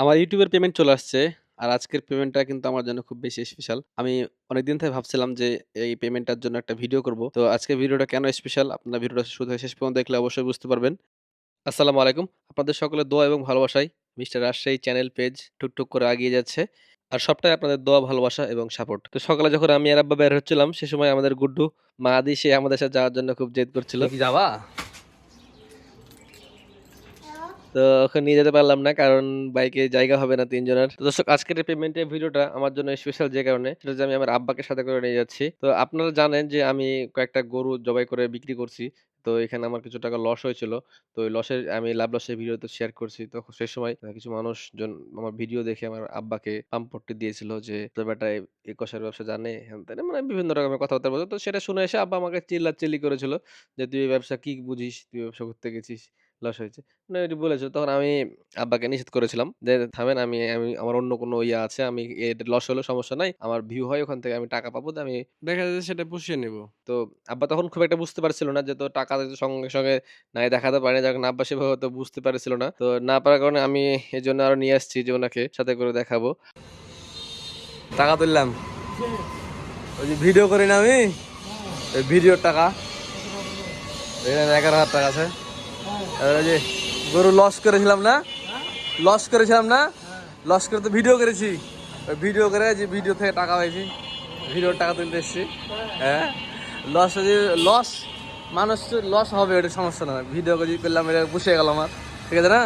আমার ইউটিউবের পেমেন্ট চলে আসছে। আর আজকের পেমেন্টটা কিন্তু আমার জন্য খুব বেশি স্পেশাল। আমি অনেকদিন থেকে ভাবছিলাম যে এই পেমেন্টটার জন্য একটা ভিডিও করব। তো আজকের ভিডিওটা কেন স্পেশাল আপনারা ভিডিওটা থেকে শেষ পর্যন্ত দেখলে অবশ্যই বুঝতে পারবেন। আসসালামু আলাইকুম। আপনাদের সকলের দোয়া এবং ভালোবাসায় মিস্টার রাজশাহী চ্যানেল পেজ টুকটুক করে এগিয়ে যাচ্ছে। আর সবটাই আপনাদের দোয়া, ভালোবাসা এবং সাপোর্ট। তো সকালে যখন আমি আর আব্বা বের হচ্ছিলাম সে সময় আমাদের গুড্ডু মাহাদি সে আমাদের সাথে যাওয়ার জন্য খুব জেদ করছিল। যাবা তো ওখানে নিয়ে যেতে পারলাম না কারণ বাইকে জায়গা হবে না তিনজনের তো দর্শক আজকের এই পেমেন্টের ভিডিওটা আমার জন্য স্পেশাল যে কারণে সেটা যে আমি আমার আব্বাকে সাথে করে নিয়ে যাচ্ছি। তো আপনারা জানেন যে আমি কয়েকটা গরু জবাই করে বিক্রি করছি। তো এখানে আমার কিছু টাকা লস হয়েছিল। তো ওই লসের আমি লাভ লসের ভিডিওতে শেয়ার করছি। তো সেই সময় কিছু মানুষজন আমার ভিডিও দেখে আমার আব্বাকে পাম্পট্টি দিয়েছিল যে, "তোর বেটা এই কষার ব্যবসা জানে" হ্যান-ত্যান মানে বিভিন্ন রকমের কথাবার্তা বলতো। তো সেটা শুনে এসে আব্বা আমাকে চিল্লাচিল্লি করেছিল যে, "তুই ব্যবসা কি বুঝিস? তুই ব্যবসা করতে গেছিস, লস হয়েছে।" মানে এটি বলেছিল। তখন আমি আব্বাকে নিষেধ করেছিলাম যে, "থামেন আমি আমি আমার অন্য কোনো ইয়ে আছে। আমি এটা লস হলেও সমস্যা নাই। আমার ভিউ হয় ওখান থেকে আমি টাকা পাবো। তো আমি দেখা যাচ্ছে সেটা পুষিয়ে নিব।" তো আব্বা তখন খুব একটা বুঝতে পারছিল না যে, তো টাকা সঙ্গে, সঙ্গে নাই দেখাতে পারি না। যখন আব্বা সেভাবে তো বুঝতে পারছিল না। তো না পারার কারণে আমি এই জন্য আরও নিয়ে আসছি যে ওনাকে সাথে করে দেখাবো। টাকা তুললাম ওই যে ভিডিও করি না আমি ভিডিওর টাকা এখানে এগারো হাজার টাকা আছে যে গরু লস করেছিলাম না? লস করেছিলাম না? লস করে তো ভিডিও করেছি। ভিডিও করে যে ভিডিও থেকে টাকা পাইছি। ভিডিওর টাকা তুলতে এসেছি। হ্যাঁ? লস যদি লস মানুষ লস হবে ওটা সমস্যা না ভিডিও করে করলাম এটা বসে গেল আমার। ঠিক আছে না?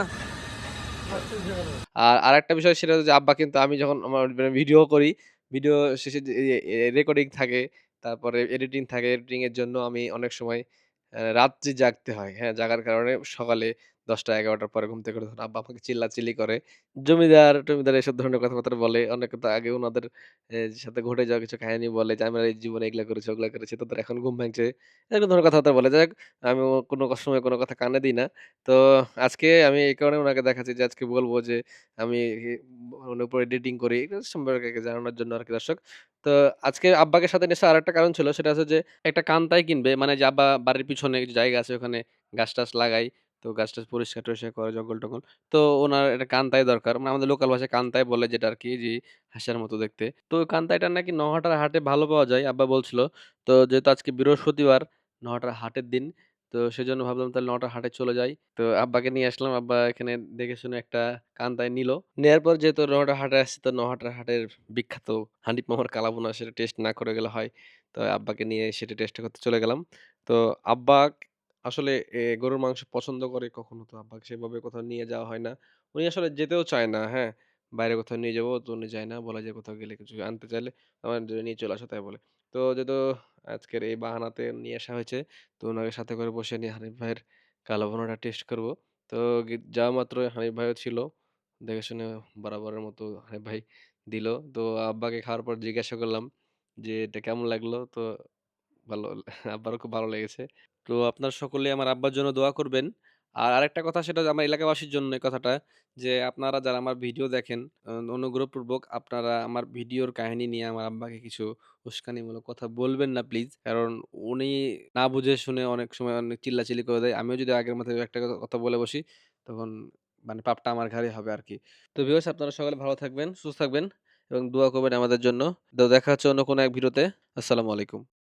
আর আরেকটা বিষয় সেটা হচ্ছে যে আব্বা কিন্তু আমি যখন আমার মানে ভিডিও করি, ভিডিও শেষে যে রেকর্ডিং থাকে, তারপরে এডিটিং থাকে। এডিটিংয়ের জন্য আমি অনেক সময় রাত্রি জাগতে হয়। হ্যাঁ? জাগার কারণে সকালে ১০টা-১১টার পরে ঘুম থেকে তখন আব্বা আমাকে চিল্লাচিল্লি করে। জমিদার-টমিদার এসব ধরনের কথাবার্তা বলে। অনেক কথা আগে উনাদের এ সাথে ঘটে যাওয়া কিছু কাহিনী বলে যে, "আমরা এই জীবনে এগুলা করেছি, ওগুলা করেছি। তোদের এখন ঘুম ভাঙছে।" এরকম ধরনের কথাবার্তা বলে। যাই হোক আমি কোনো সময় কোনো কথা কানে দিই না। তো আজকে আমি এই কারণে ওনাকে দেখাচ্ছি যে আজকে বলব যে আমি ওনার উপর এডিটিং করি। সম্পর্কে জানানোর জন্য আর কি দর্শক। তো আজকে আব্বাকে সাথে নিয়ে আসার আরেকটা কারণ ছিল সেটা হচ্ছে যে একটা কান্তাই কিনবে। মানে যে আব্বা বাড়ির পিছনে জায়গা আছে ওখানে গাছ-টাছ লাগায়। তো গাছ-টাছ পরিষ্কার-টরিষ্কার করে জঙ্গল-টঙ্গল। তো ওনার একটা কান্তাই দরকার। মানে আমাদের লোকাল ভাষায় কান্তাই বলে যেটা আর কি যে হাসার মতো দেখতে। তো কান্তাইটা নাকি নহাটার হাটে ভালো পাওয়া যায়, আব্বা বলছিল। তো যেহেতু আজকে বৃহস্পতিবার নহাটার হাটের দিন। তো সেজন্য ভাবলাম তাহলে নহাটার হাটে চলে যাই। তো আব্বাকে নিয়ে আসলাম। আব্বা এখানে দেখে শুনে একটা কান্তায় নিল। নেওয়ার পর যেহেতু নহাটার হাটে আসছে, তো নহাটার হাটের বিখ্যাত হানিফ মামার কালাভুনা সেটা টেস্ট না করে গেলে হয়। তো আব্বাকে নিয়ে সেটা টেস্ট করতে চলে গেলাম। তো আব্বা আসলে এ গরুর মাংস পছন্দ করে কখনো তো আব্বাকে সেভাবে কোথাও নিয়ে যাওয়া হয় না। উনি আসলে যেতেও চায় না, হ্যাঁ? বাইরে কোথাও নিয়ে যাব তো উনি যায় না। বলা যায় কোথাও গেলে কিছু আনতে চাইলে আমার যে নিয়ে চলে আসো তাই বলে। তো যেহেতু আজকের এই বাহানাতে নিয়ে আসা হয়েছে তো উনাকে সাথে করে বসিয়ে নিয়ে হানিফ ভাইয়ের কালাভুনাটা টেস্ট করব। তো গি যাওয়া মাত্রই হানিফ ভাইও ছিল। দেখে শুনে বরাবরের মতো হানিফ ভাই দিল। তো আব্বাকে খাওয়ার পর জিজ্ঞাসা করলাম যে, "এটা কেমন লাগল?" তো ভালো আব্বারও খুব ভালো লেগেছে। তো আপনারা সকলেই আমার আব্বার জন্য দোয়া করবেন। আর আরেকটা কথা সেটা আমার এলাকাবাসীর জন্য এই কথাটা যে আপনারা যারা আমার ভিডিও দেখেন অনুগ্রহপূর্বক আপনারা আমার ভিডিওর কাহিনী নিয়ে আমার আব্বাকে কিছু উস্কানিমূলক কথা বলবেন না প্লিজ। কারণ উনি না বুঝে শুনে অনেক সময় অনেক চিল্লাচিল্লি করে দেয়। আমিও যদি আগের মতো একটা কথা বলে বসি তখন মানে পাপটা আমার ঘাড়ে হবে আর কি তো ভিউয়ার্স আপনারা সকলে ভালো থাকবেন, সুস্থ থাকবেন এবং দোয়া করবেন আমাদের জন্য। তো দেখা হচ্ছে অন্য কোনো এক ভিডিওতে। আসসালামু আলাইকুম।